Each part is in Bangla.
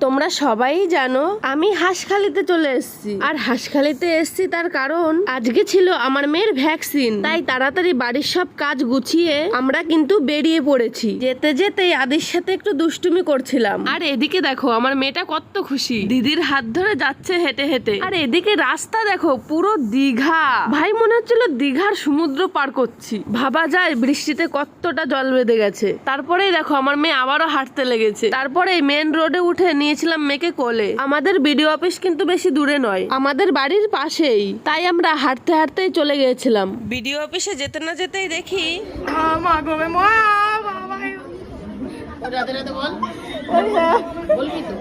তোমরা সবাই জানো, আমি হাঁসখালিতে চলে এসেছি। আর হাঁসখালিতে এসেছি তার কারণ, আজকে ছিল আমার মেয়ের ভ্যাকসিন। তাই তাড়াতাড়ি বাড়ির সব কাজ গুছিয়ে আমরা কিন্তু বেরিয়ে পড়েছি। যেতে যেতে আদির সাথে একটু দুষ্টুমি করছিলাম। আর এদিকে দেখো, আমার মেয়েটা কত খুশি। দিদির হাত ধরে যাচ্ছে হেঁটে হেঁটে। আর এদিকে রাস্তা দেখো, পুরো দীঘা। ভাই মনে হচ্ছিল দীঘার সমুদ্র পার করছি। ভাবা যায় বৃষ্টিতে কতটা জল বেঁধে গেছে। তারপরেই দেখো, আমার মেয়ে আবারও হাঁটতে লেগেছে। তারপরে মেন রোডে উঠে নিয়েছিলাম মেয়েকে কোলে। আমাদের বিডিও অফিস কিন্তু বেশি দূরে নয়। আমাদের বাড়ির পাশেই। তাই আমরা হাঁটতে হাঁটতেই চলে গিয়েছিলাম। বিডিও অফিসে যেতে না যেতেই দেখি রাধে রাধে বল। বলবি তো?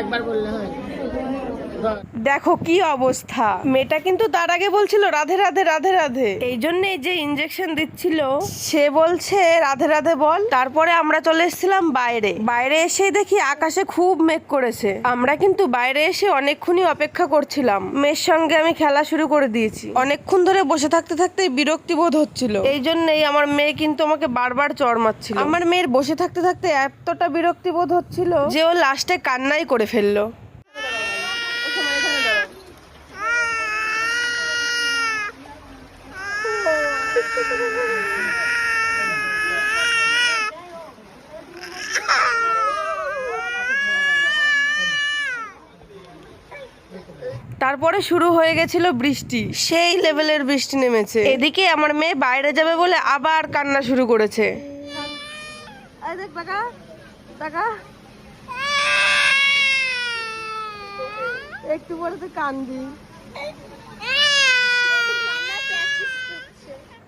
একবার বললে হয়। দেখো কি অবস্থা। মেয়েটা কিন্তু তার আগে বলছিল রাধে রাধে রাধে রাধে। এই জন্য যে ইঞ্জেকশন দিচ্ছিল। সে বলছে রাধে রাধে বল। তারপরে আমরা চলে এসেছিলাম বাইরে। বাইরে এসে দেখি আকাশে খুব মেঘ করেছে। আমরা কিন্তু বাইরে এসে অনেকক্ষণই অপেক্ষা করছিলাম। মেয়ের সঙ্গে আমি খেলা শুরু করে দিয়েছি। অনেকক্ষণ ধরে বসে থাকতে থাকতে বিরক্তি বোধ হচ্ছিল। এই জন্যই আমার মেয়ে কিন্তু আমাকে বারবার চড় মারছিল। আমার মেয়ের বসে থাকতে থাকতে এতটা বিরক্তি বোধ হচ্ছিল যে ও লাস্টে কান্নাই করে ফেলল। তারপরে শুরু হয়ে গেছিল বৃষ্টি। সেই লেভেলের বৃষ্টি নেমেছে। এদিকে আমার মেয়ে বাইরে যাবে বলে আবার কান্না শুরু করেছে। একটু পরে তো কান্দি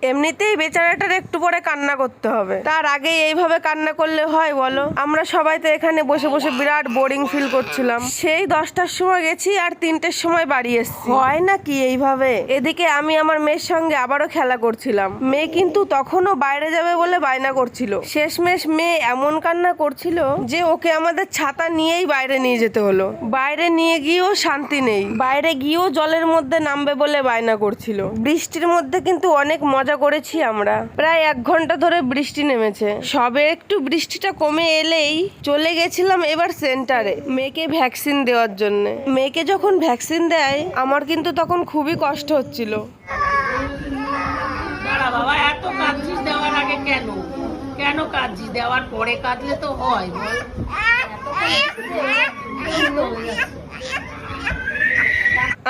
এমনিতেই বেচারাটার একটু পরে কান্না করতে হবে। তার আগে এইভাবে কান্না করলে হয় বলো? আমরা সবাই তো এখানে বসে বসে বিরাট বোরিং ফিল করছিলাম। সেই দশটার সময় গেছি আর তিনটের সময় বাড়ি এসছি। হয় নাকি এইভাবে? এদিকে আমি আমার মেয়ের সঙ্গে আবারও খেলা করছিলাম। মেয়ে কিন্তু তখনও বাইরে যাবে বলে বায়না করছিল। শেষমেশ মেয়ে এমন কান্না করছিল যে ওকে আমাদের ছাতা নিয়েই বাইরে নিয়ে যেতে হলো। বাইরে নিয়ে গিয়েও শান্তি নেই। বাইরে গিয়েও জলের মধ্যে নামবে বলে বায়না করছিল। বৃষ্টির মধ্যে কিন্তু অনেক মজা করেছি আমরা। প্রায় এক ঘণ্টা ধরে বৃষ্টি নেমেছে। সবে একটু বৃষ্টিটা কমে এলেই চলে গেছিলাম এবার সেন্টারে মেয়েকে ভ্যাকসিন দেওয়ার জন্য। মেয়েকে যখন ভ্যাকসিন দেয়, আমার কিন্তু তখন খুবই কষ্ট হচ্ছিল। কেন? কাঁদছিস? দেওয়ার পরে কাঁদলে তো হয়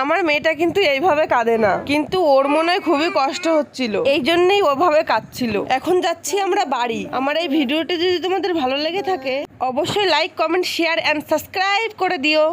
আমার মেয়েটা কিন্তু এইভাবে কাঁদে না। কিন্তু ওর মনে হয় খুবই কষ্ট হচ্ছিল। এই জন্যই ওভাবে কাঁদছিল। এখন যাচ্ছি আমরা বাড়ি। আমার এই ভিডিওটি যদি তোমাদের ভালো লেগে থাকে, অবশ্যই like comment share and subscribe করে দিও।